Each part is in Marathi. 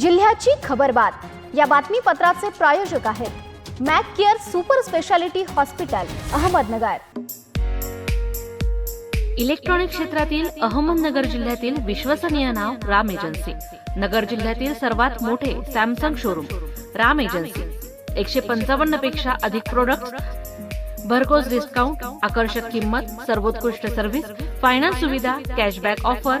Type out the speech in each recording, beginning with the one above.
जिल्ह्याची खबरबात या बातमीपत्राचे प्रायोजक आहेत Mac care super speciality hospital Ahmednagar. Electronic क्षेत्रातील अहमदनगर जिल्ह्यातील विश्वसनीय नाव राम एजन्सी. नगर जिल्ह्यातील सर्वात मोठे सॅमसंग शोरूम राम एजन्सी. एकशे पंचावन्नपेक्षा अधिक प्रोडक्ट भरघोस डिस्काउंट आकर्षक किंमत सर्वोत्कृष्ट सर्व्हिस फायनान्स सुविधा कॅशबॅक ऑफर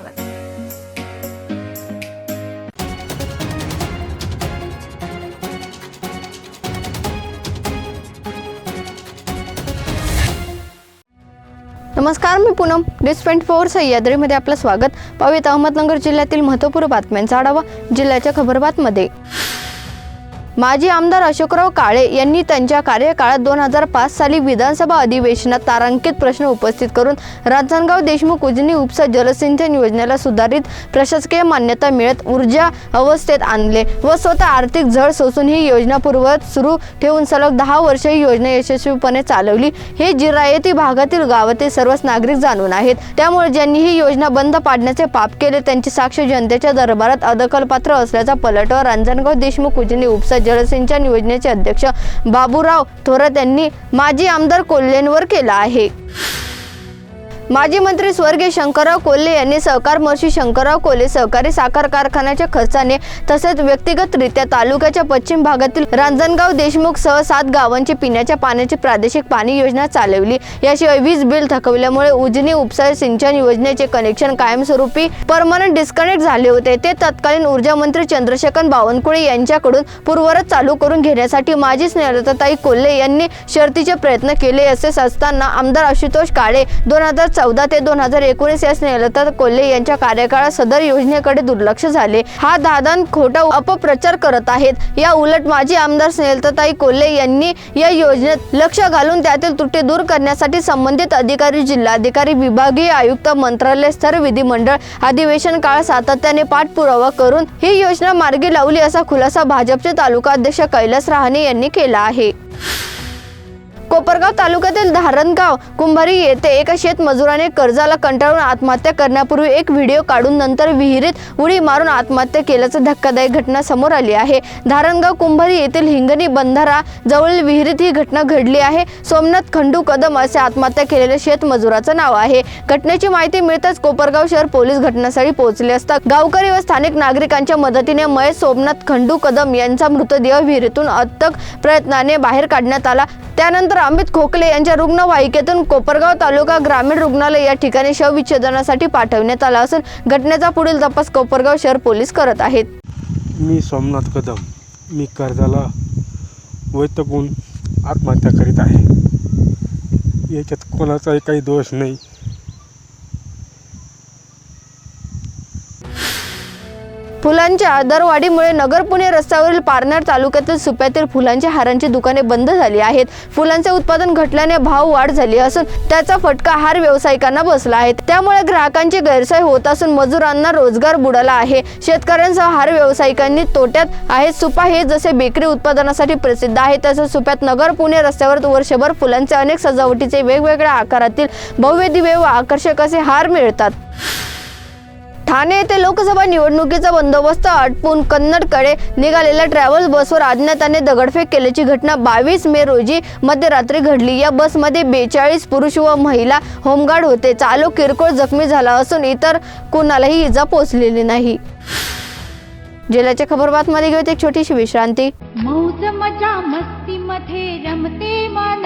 नमस्कार मी पूनम. डिस ट्वेंटी फोर सह्याद्रीमध्ये आपलं स्वागत. पाहूयात अहमदनगर जिल्ह्यातील महत्त्वपूर्ण बातम्यांचा आढावा जिल्ह्याच्या खबरबातमध्ये. माजी आमदार अशोकराव काळे यांनी त्यांच्या कार्यकाळात दोन हजार पाच साली विधानसभा अधिवेशनात तारांकित प्रश्न उपस्थित करून राजनगाव देशमुख उजनी उपसा जलसिंचन योजनेला सुधारित प्रशासकीय मान्यता मिळत ऊर्जा अवस्थेत आणले व स्वतः आर्थिक झळ सोसून ही योजना पूर्ववत सुरू ठेवून सलग दहा वर्ष ही योजना यशस्वीपणे चालवली. हे जिरायती भागातील गावातील सर्वच नागरिक जाणून आहेत. त्यामुळे ज्यांनी ही योजना बंद पाडण्याचे पाप केले त्यांची साक्ष जनतेच्या दरबारात अदखलपात्र असल्याचा पलटवर रांजणगाव देशमुख उजनी उपसा जलसिंचन योजनेचे अध्यक्ष बाबूराव थोरात यांनी माजी आमदार कोल्हेंवर केला आहे. माजी मंत्री स्वर्गीय शंकरराव कोल्हे यांनी सहकार महर्षी शंकरराव कोल्हे सहकारी साखर कारखान्याच्या खर्चाने तसेच व्यक्तिगतरित्या तालुक्याच्या पश्चिम भागातील रांजणगाव देशमुख सह सात गावांची पिण्याच्या पाण्याची प्रादेशिक पाणी योजना चालवली. याशिवाय वीज बिल थकवल्यामुळे उजनी उपसा सिंचन योजनेचे कनेक्शन कायमस्वरूपी परमनंट डिस्कनेक्ट झाले होते. ते तत्कालीन ऊर्जा मंत्री चंद्रशेखर बावनकुळे यांच्याकडून पूर्वरत चालू करून घेण्यासाठी माजी स्नेहलताताई कोल्हे यांनी शर्तीचे प्रयत्न केले असे असताना आमदार आशुतोष काळे दोन हजार चौदा ते दोन हजार एकोणीस या स्नेहलता कोल्हे यांच्या कार्यकाळात सदर योजनेकडे दुर्लक्ष झाले. हा दादान खोटा अपप्रचार करत आहेत. या उलट माजी आमदार स्नेहलताताई कोल्हे यांनी या योजनेत लक्ष घालून त्यातील त्रुटी दूर करण्यासाठी संबंधित अधिकारी जिल्हाधिकारी विभागीय आयुक्त मंत्रालय स्तर विधिमंडळ अधिवेशन काळ सातत्याने पाठपुरावा करून ही योजना मार्गी लावली असा खुलासा भाजपचे तालुका अध्यक्ष कैलास रहाणे यांनी केला आहे. कोपरगाव तालुक्यातील धारणगाव कुंभारी येथे एका शेतमजुराने कर्जाला कंटाळून आत्महत्या करण्यापूर्वी एक व्हिडिओ काढून नंतर विहिरीत उडी मारून आत्महत्या केल्याचं धक्कादायक घटना समोर आली आहे. धारणगाव कुंभारी येथील हिंगणी बंधारा जवळील विहिरीत ही घटना घडली आहे. सोमनाथ खंडू कदम असे आत्महत्या केलेल्या शेतमजुराचं नाव आहे. घटनेची माहिती मिळताच कोपरगाव शहर पोलीस घटनास्थळी पोहोचले असता गावकरी व स्थानिक नागरिकांच्या मदतीने महेश सोमनाथ खंडू कदम यांचा मृतदेह विहिरीतून अथक प्रयत्नाने बाहेर काढण्यात आला. त्यानंतर अमित खोकले यांच्या रुग्णवाहिकेतून कोपरगाव तालुका ग्रामीण रुग्णालय या ठिकाणी शवविच्छेदनासाठी पाठवण्यात आला असून घटनेचा पुढील तपास कोपरगाव शहर पोलीस करत आहेत. मी सोमनाथ कदम. मी कर्जाला वैतकून आत्महत्या करीत आहे. याच्यात कोणाचाही काही दोष नाही. फुलांच्या दरवाढीमुळे नगर पुणे रस्त्यावरील पारनेर तालुक्यातील सुप्यातील फुलांच्या हारांची दुकाने बंद झाली आहेत. फुलांचे उत्पादन घटल्याने भाव वाढ झाली असून त्याचा फटका हार व्यावसायिकांना बसला आहे. त्यामुळे ग्राहकांची गैरसोय होत असून मजुरांना रोजगार बुडाला आहे. शेतकऱ्यांसह हार व्यावसायिकांनी तोट्यात आहेत. सुपा हे जसे बेकरी उत्पादनासाठी प्रसिद्ध आहे तसेच सुप्यात नगर पुणे रस्त्यावर वर्षभर फुलांचे अनेक सजावटीचे वेगवेगळ्या आकारातील भव्य दिव्य व आकर्षक असे हार मिळतात. ठाणे येथे लोकसभा निवडणुकीचा बंदोबस्त आटपून कन्नडकडे निघालेल्या ट्रॅव्हल्स बसवर अज्ञाताने दगडफेक केल्याची घटना बावीस मे रोजी मध्यरात्री घडली. या बसमध्ये बेचाळीस पुरुष व महिला होमगार्ड होते. चालक किरकोळ जखमी झाला असून इतर कुणालाही इजा पोचलेली नाही. जिल्ह्याच्या खबरबातमध्ये घेऊत एक छोटीशी विश्रांती. मौज मजा मस्ती मध्ये रमते मन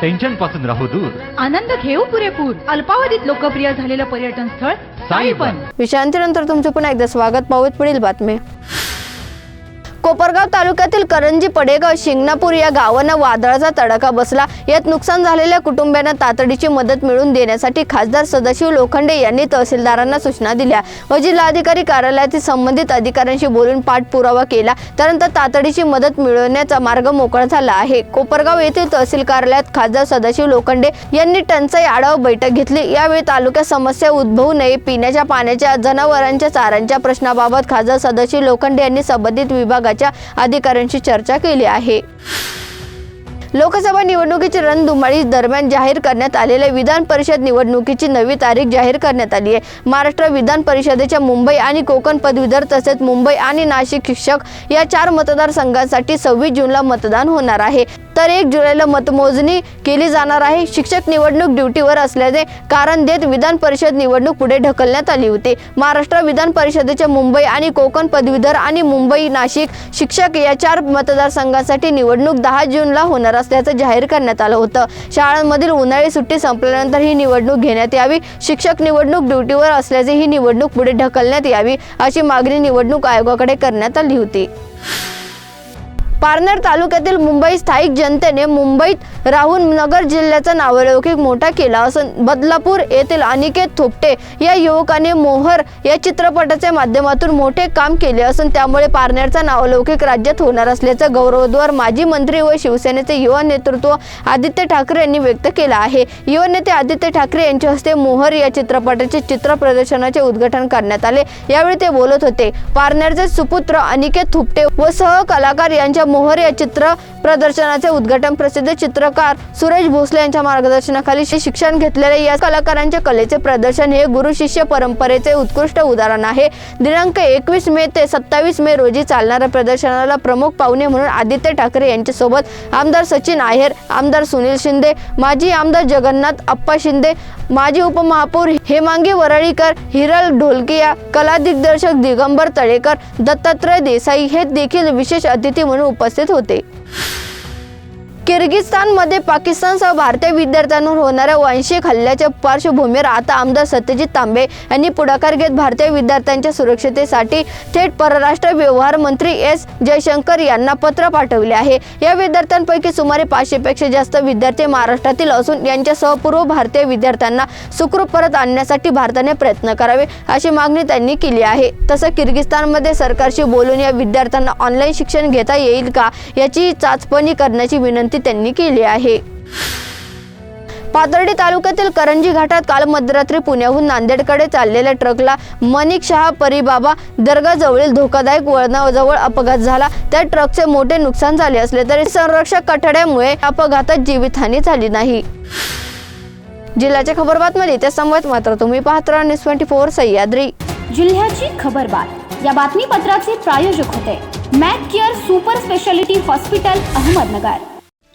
टेन्शनपासून राहू दूर. आनंद घेऊ पुरेपूर. अल्पावधीत लोकप्रिय झालेलं पर्यटन स्थळ साईबन. विश्रांतीनंतर तुमचे पुन्हा एकदा स्वागत. पाहूत पुढील बातमी. कोपरगाव तालुक्यातील करंजी पडेगाव शिंगणापूर या गावांना वादळाचा तडाखा बसला. यात नुकसान झालेल्या कुटुंबियांना तातडीची मदत मिळवून देण्यासाठी खासदार सदाशिव लोखंडे यांनी तहसीलदारांना सूचना दिल्या व जिल्हाधिकारी कार्यालयातील संबंधित अधिकाऱ्यांशी बोलून पाठपुरावा केला. त्यानंतर तातडीची मदत मिळवण्याचा मार्ग मोकळा झाला आहे. कोपरगाव येथील तहसील कार्यालयात खासदार सदाशिव लोखंडे यांनी टंचाई आढावा बैठक घेतली. यावेळी तालुक्यात समस्या उद्भवू नये पिण्याच्या पाण्याच्या जनावरांच्या चाऱ्यांच्या प्रश्नाबाबत खासदार सदाशिव लोखंडे यांनी संबंधित विभागाच्या अधिकाऱ्यांशी चर्चा केली आहे. लोकसभा निवडणुकीची रणधुमाळी दरम्यान जाहीर करण्यात आलेल्या विधान परिषद निवडणुकीची नवी तारीख जाहीर करण्यात आली आहे. महाराष्ट्र विधान परिषदेच्या मुंबई आणि कोकण पदवीधर तसेच मुंबई आणि नाशिक शिक्षक या चार मतदारसंघांसाठी सव्वीस जूनला मतदान होणार आहे. तर एक जुलैला मतमोजणी केली जाणार आहे. शिक्षक निवडणूक ड्युटीवर असल्याचे कारण देत विधान परिषद निवडणूक पुढे ढकलण्यात आली होती. महाराष्ट्र विधान परिषदेच्या मुंबई आणि कोकण पदवीधर आणि मुंबई नाशिक शिक्षक या चार मतदारसंघांसाठी निवडणूक दहा जूनला होणार असल्याचं जाहीर करण्यात आलं होतं. शाळांमधील उन्हाळी सुट्टी संपल्यानंतर ही निवडणूक घेण्यात यावी. शिक्षक निवडणूक ड्युटीवर असल्याचे ही निवडणूक पुढे ढकलण्यात यावी अशी मागणी निवडणूक आयोगाकडे करण्यात आली होती. पारनेर तालुक्यातील मुंबई स्थायिक जनतेने मुंबईत राहून नगर जिल्ह्याचा नावलौकिक मोठा केला असून बदलापूर येथील अनिकेत थोपटे या युवकाने मोहर या चित्रपटाच्या माध्यमातून मोठे काम केले असून त्यामुळे पारनेरचा नावलौकिक राज्यात होणार असल्याचं गौरवद्वार माजी मंत्री व शिवसेनेचे युवा नेतृत्व आदित्य ठाकरे यांनी व्यक्त केला आहे. युवा नेते आदित्य ठाकरे यांच्या हस्ते मोहर या चित्रपटाचे चित्र प्रदर्शनाचे उद्घाटन करण्यात आले. यावेळी ते बोलत होते. पारनेरचे सुपुत्र अनिकेत थुपटे व सहकलाकार यांच्या मोहर या चित्र प्रदर्शनाचे उद्घाटन प्रसिद्ध चित्रकार सुरेश भोसले यांच्या मार्गदर्शनाखाली शिक्षण घेतलेल्या या कलाकारांच्या कलेचे प्रदर्शन हे गुरु शिष्य परंपरेचे उत्कृष्ट उदाहरण आहे. दिनांक एकवीस मे ते सत्तावीस मे रोजी चालणाऱ्या प्रदर्शनाला प्रमुख पाहुणे म्हणून आदित्य ठाकरे यांच्यासोबत आमदार सचिन आहेर आमदार सुनील शिंदे माजी आमदार जगन्नाथ अप्पा शिंदे माजी उपमहापौर हेमांगी वरळीकर हिरल ढोलकिया कला दिग्दर्शक दिगंबर तळेकर दत्तात्रय देसाई हे देखील विशेष अतिथी म्हणून उपस्थित होते. किर्गिस्तानमध्ये पाकिस्तानसह भारतीय विद्यार्थ्यांवर होणाऱ्या वांशिक हल्ल्याच्या पार्श्वभूमीवर आता आमदार सत्यजित तांबे यांनी पुढाकार घेत भारतीय विद्यार्थ्यांच्या सुरक्षतेसाठी थेट परराष्ट्र व्यवहार मंत्री एस जयशंकर यांना पत्र पाठवले आहे. या विद्यार्थ्यांपैकी सुमारे पाचशेपेक्षा जास्त विद्यार्थी महाराष्ट्रातील असून यांच्यासह पूर्व भारतीय विद्यार्थ्यांना सुखरूप परत आणण्यासाठी भारताने प्रयत्न करावे अशी मागणी त्यांनी केली आहे. तसं किर्गिस्तानमध्ये सरकारशी बोलून या विद्यार्थ्यांना ऑनलाईन शिक्षण घेता येईल का याची चाचपणी करण्याची विनंती त्यांनी केली आहे. पाथर्डी तालुक्यातील करंजी घाटात काल मध्यरात्री पुण्याहून नांदेडकडे चाललेल्या ट्रकला मनिक शहा परिबाबा दर्गाजवळील धोकादायक वळणाजवळ अपघात झाला. त्या ट्रकचे मोठे नुकसान झाले असले तरी संरक्षक कठड्यामुळे अपघातात जीवितहानी झाली नाही. जिल्ह्याच्या खबरबातमध्ये त्या समोर मात्र तुम्ही पाहत राहा. News twenty four Sahyadri. जिल्ह्याची खबरबात या बातमीपत्राचे प्रायोजक होते. Mac care super speciality hospital Ahmednagar.